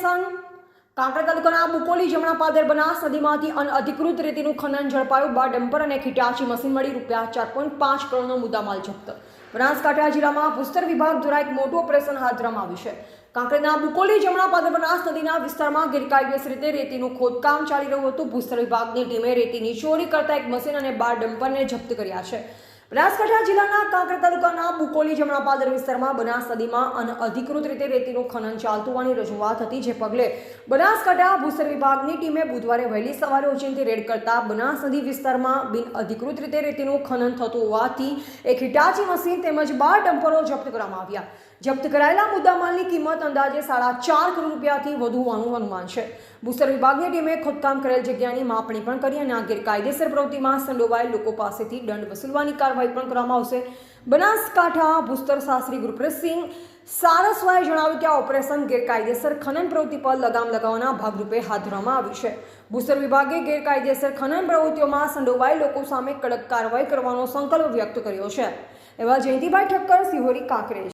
Operation કાંકરા તાલુકાના મુકોલી જમણા પાદર બનાસ નદીમાંથી અનઅધિકૃત રેતીનું ખનન ઝડપાયું. બાર ડમ્પર અને ખીટાચી મશીન મળી રૂપિયા ચાર પોઈન્ટ પાંચ કરોડનો મુદ્દામાલ જપ્ત. બનાસકાંઠા જિલ્લામાં ભૂસ્તર વિભાગ દ્વારા એક મોટું ઓપરેશન હાથ ધરવામાં આવ્યું છે. કાંકરેના બુકોલી જમણા પાદર બનાસ નદીના વિસ્તારમાં ગેરકાયદેસર રીતે રેતીનું ખોદકામ ચાલી રહ્યું હતું. ભૂસ્તર વિભાગની ટીમે રેતીની ચોરી કરતા એક મશીન અને બાર ડમ્પરને જપ્ત કર્યા છે. બનાસકાંઠા જિલ્લાના કાંકરા તાલુકાના બુકોલી જમણા પાદર વિસ્તારમાં બનાસ નદીમાં અનઅધિકૃત રીતે રેતીનું ખનન ચાલતું હોવાની રજૂઆત હતી, જે પગલે બનાસકાંઠા ભૂસર વિભાગની ટીમે બુધવારે વહેલી સવારે ઓચિંતી રેડ કરતા બનાસ નદી વિસ્તારમાં બિન અધિકૃત રીતે રેતીનું ખનન થતું હોવાથી એક હિટાચી મશીન તેમજ બાર ડમ્પરો જપ્ત કરવામાં આવ્યા. જપ્ત કરાયેલા મુદ્દામાલની કિંમત અંદાજે સાડા ચાર કરોડ રૂપિયાથી વધુ હોવાનું અનુમાન છે. ભૂસર વિભાગની ટીમે ખોદકામ કરેલ જગ્યાની માપણી પણ કરી અને આ ગેરકાયદેસર પ્રવૃત્તિમાં સંડોવાયેલ લોકો પાસેથી દંડ વસૂલવાની કાર્યવાહી પણ કરવામાં આવશે. બનાસકાંઠા ભૂસ્તર ગુરપ્રીતસિંહ સારસ્વાએ જણાવ્યું કે આ ઓપરેશન ગેરકાયદેસર ખનન પ્રવૃત્તિ પર લગામ લગાવવાના ભાગરૂપે હાથ ધરવામાં આવ્યું છે. ભૂસ્તર વિભાગે ગેરકાયદેસર ખનન પ્રવૃત્તિઓમાં સંડોવાયેલ લોકો સામે કડક કાર્યવાહી કરવાનો સંકલ્પ વ્યક્ત કર્યો છે. એવા જયંતિભાઈ ઠક્કર, સિહોરી કાંકરેજ.